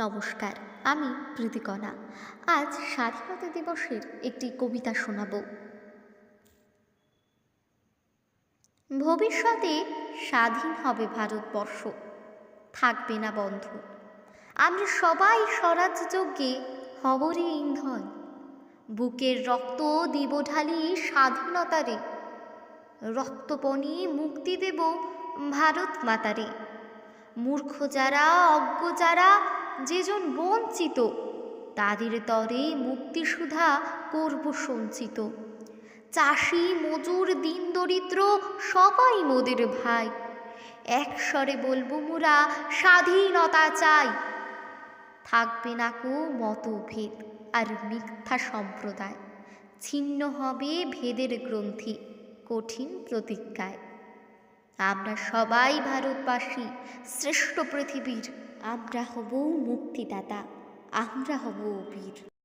নমস্কার, আমি প্রীতিকণা। আজ স্বাধীনতা দিবসের একটি কবিতা শোনাব। ভবিষ্যতে স্বাধীন হবে ভারতবর্ষ, থাকবে না বন্ধ। আমরা সবাই স্বরাজ্যযজ্ঞে হবরে ইন্ধন। বুকের রক্ত দিব ঢালি স্বাধীনতারে। রক্তপণে মুক্তি দেব ভারত মাতারে। মূর্খ যারা, অজ্ঞ যারা যেজন বঞ্চিত, তাদের তরে মুক্তিসুধা করব সঞ্চিত। চাষি, মজুর, দিন দরিদ্র, সবাই মোদের ভাই। একস্বরে বলব মোরা, স্বাধীনতা চাই। থাকবে না কো মতভেদ আর মিথ্যা সম্প্রদায়। ছিন্ন হবে ভেদের গ্রন্থি, কঠিন প্রতিজ্ঞায়। আমরা সবাই ভারতবাসী, শ্রেষ্ঠ পৃথিবীর আমরা হব মুক্তিদাতা আমরা হব বীর।